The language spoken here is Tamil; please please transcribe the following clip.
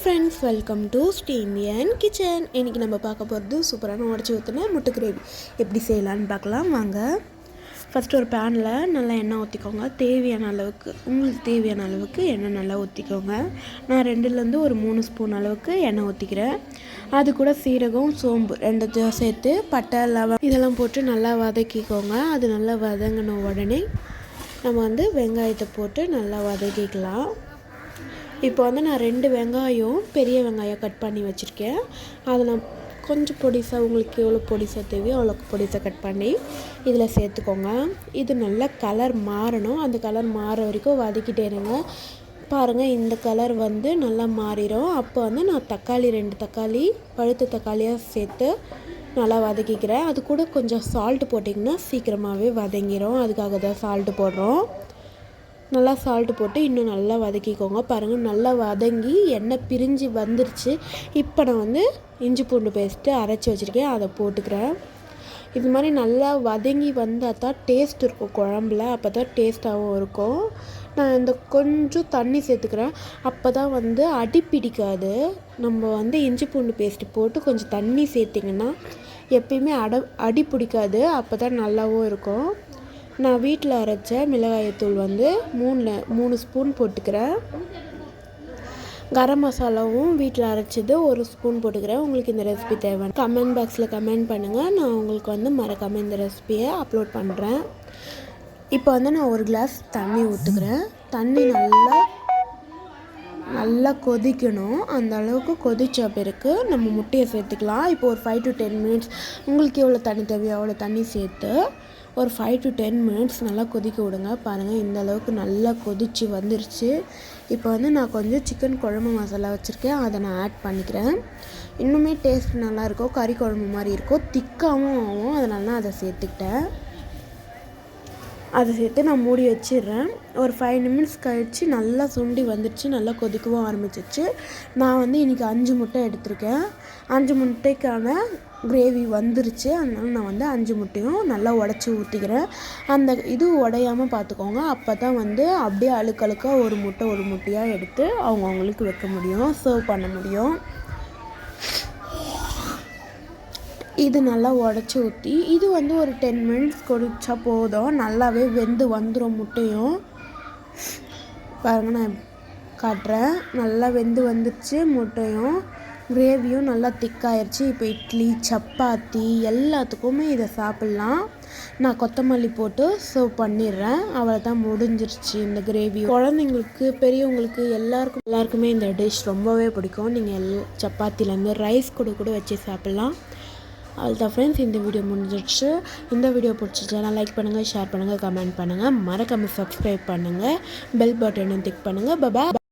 Friends welcome to Steamian kitchen இன்றைக்கி நம்ம பார்க்க போகிறது சூப்பரான உடச்சி ஊற்றின முட்டை கிரேவி. எப்படி செய்யலான்னு பார்க்கலாம் வாங்க. ஃபஸ்ட்டு ஒரு பேனில் நல்லா எண்ணெய் ஊற்றிக்கோங்க தேவையான அளவுக்கு உங்களுக்கு தேவையான அளவுக்கு எண்ணெய் நல்லா ஊற்றிக்கோங்க நான் ரெண்டுலேருந்து ஒரு மூணு ஸ்பூன் அளவுக்கு எண்ணெய் ஊற்றிக்கிறேன் அது கூட சீரகம் சோம்பு ரெண்டு சேர்த்து பட்டை லவம் இதெல்லாம் போட்டு நல்லா வதக்கிக்கோங்க. அது நல்லா வதங்கின உடனே நம்ம வந்து வெங்காயத்தை போட்டு நல்லா வதக்கிக்கலாம். இப்போ வந்து நான் ரெண்டு வெங்காயம் பெரிய வெங்காயம் கட் பண்ணி வச்சுருக்கேன். அதை நான் கொஞ்சம் பொடிசாக உங்களுக்கு எவ்வளோ பொடிசாக தேவையோ அவ்வளோ பொடிசாக கட் பண்ணி இதில் சேர்த்துக்கோங்க. இது நல்லா கலர் மாறணும். அந்த கலர் மாற வரைக்கும் வதக்கிட்டே இருங்க. பாருங்கள் இந்த கலர் வந்து நல்லா மாறிடும். அப்போ வந்து நான் தக்காளி ரெண்டு தக்காளி பழுத்த தக்காளியாக சேர்த்து நல்லா வதக்கிக்கிறேன். அது கூட கொஞ்சம் சால்ட்டு போட்டிங்கன்னா சீக்கிரமாகவே வதங்கிடும் அதுக்காக தான் சால்ட்டு போடுறோம். நல்லா சால்ட்டு போட்டு இன்னும் நல்லா வதக்கிக்கோங்க. பாருங்கள் நல்லா வதங்கி எண்ணெய் பிரிஞ்சு வந்துருச்சு. இப்போ நான் வந்து இஞ்சி பூண்டு பேஸ்ட்டு அரைச்சி வச்சுருக்கேன். அதை போட்டுக்கிறேன். இது மாதிரி நல்லா வதங்கி வந்தால் தான் டேஸ்ட் இருக்கும் குழம்புல. அப்போ தான் டேஸ்ட்டாகவும் இருக்கும். நான் இந்த கொஞ்சம் தண்ணி சேர்த்துக்கிறேன். அப்போ தான் வந்து அடி பிடிக்காது. நம்ம வந்து இஞ்சி பூண்டு பேஸ்ட்டு போட்டு கொஞ்சம் தண்ணி சேர்த்திங்கன்னா எப்பயுமே அட அடி பிடிக்காது. அப்போ தான் நல்லாவும் இருக்கும். நான் வீட்டில் அரைச்ச மிளகாயத்தூள் வந்து மூணு மூணு ஸ்பூன் போட்டுக்கிறேன். கரம் மசாலாவும் வீட்டில் அரைச்சது ஒரு ஸ்பூன் போட்டுக்கிறேன். உங்களுக்கு இந்த ரெசிபி தேவை கமெண்ட் பாக்ஸில் கமெண்ட் பண்ணுங்கள் நான் உங்களுக்கு வந்து மறக்காமல் இந்த ரெசிபியை அப்லோட் பண்ணுறேன் இப்போ வந்து நான் ஒரு கிளாஸ் தண்ணி ஊற்றுக்கிறேன் தண்ணி நல்லா நல்லா கொதிக்கணும். அந்த அளவுக்கு கொதித்த பிறகு நம்ம முட்டையை சேர்த்துக்கலாம். இப்போ ஒரு ஃபைவ் டு டென் மினிட்ஸ் உங்களுக்கு எவ்வளோ தண்ணி தேவையோ அவ்வளோ தண்ணி சேர்த்து ஒரு ஃபைவ் டு டென் மினிட்ஸ் நல்லா கொதிக்க விடுங்க. பாருங்கள் இந்த அளவுக்கு நல்லா கொதித்து வந்துருச்சு. இப்போ வந்து நான் கொஞ்சம் சிக்கன் குழம்பு மசாலா வச்சுருக்கேன். அதை நான் ஆட் பண்ணிக்கிறேன். இன்னுமே டேஸ்ட் நல்லாயிருக்கும் கறி குழம்பு மாதிரி இருக்கும். திக்காகவும் ஆகும். அதனால நான் அதை சேர்த்துக்கிட்டேன். அதை சேர்த்து நான் மூடி வச்சிடுறேன். ஒரு ஃபைவ் நிமிட்ஸ் கழித்து நல்லா சுண்டி வந்துடுச்சு நல்லா கொதிக்கவும் ஆரம்பிச்சிச்சு நான் வந்து இன்றைக்கி அஞ்சு முட்டை எடுத்திருக்கேன். அஞ்சு முட்டைக்கான கிரேவி வந்துருச்சு. அதனால் நான் வந்து அஞ்சு முட்டையும் நல்லா உடச்சி ஊற்றிக்கிறேன் அந்த இது உடையாமல் பார்த்துக்கோங்க. அப்போ தான் வந்து அப்படியே அழுக்கழுக்காக ஒரு முட்டை ஒரு முட்டையாக எடுத்து அவங்கவுங்களுக்கு வைக்க முடியும் சர்வ் பண்ண முடியும். இது நல்லா உடச்சி ஊற்றி இது வந்து ஒரு டென் மினிட்ஸ் கொதிச்சா போதும். நல்லாவே வெந்து வந்துடும் முட்டையும். பாருங்கள் நான் காட்டுறேன். நல்லா வெந்து வந்துடுச்சு முட்டையும். கிரேவியும் நல்லா திக்காயிருச்சு. இப்போ இட்லி சப்பாத்தி எல்லாத்துக்குமே இதை சாப்பிட்லாம். நான் கொத்தமல்லி போட்டு சர்வ் பண்ணிடுறேன். அவ்வளோ தான் முடிஞ்சிருச்சு இந்த கிரேவி குழந்தைங்களுக்கு பெரியவங்களுக்கு எல்லாருக்கும் எல்லாருக்குமே இந்த டிஷ் ரொம்பவே பிடிக்கும். நீங்கள் எல் சப்பாத்திலேருந்து ரைஸ் கூட கூட வச்சு சாப்பிட்லாம். அவ்வளோதான் ஃப்ரெண்ட்ஸ் இந்த வீடியோ முடிஞ்சிடுச்சு இந்த வீடியோ பிடிச்சிச்சுன்னா லைக் பண்ணுங்கள் ஷேர் பண்ணுங்கள் கமெண்ட் பண்ணுங்கள் மறக்காமல் சப்ஸ்கிரைப் பண்ணுங்கள் பெல் பட்டனும் டிக் பண்ணுங்கள் பபா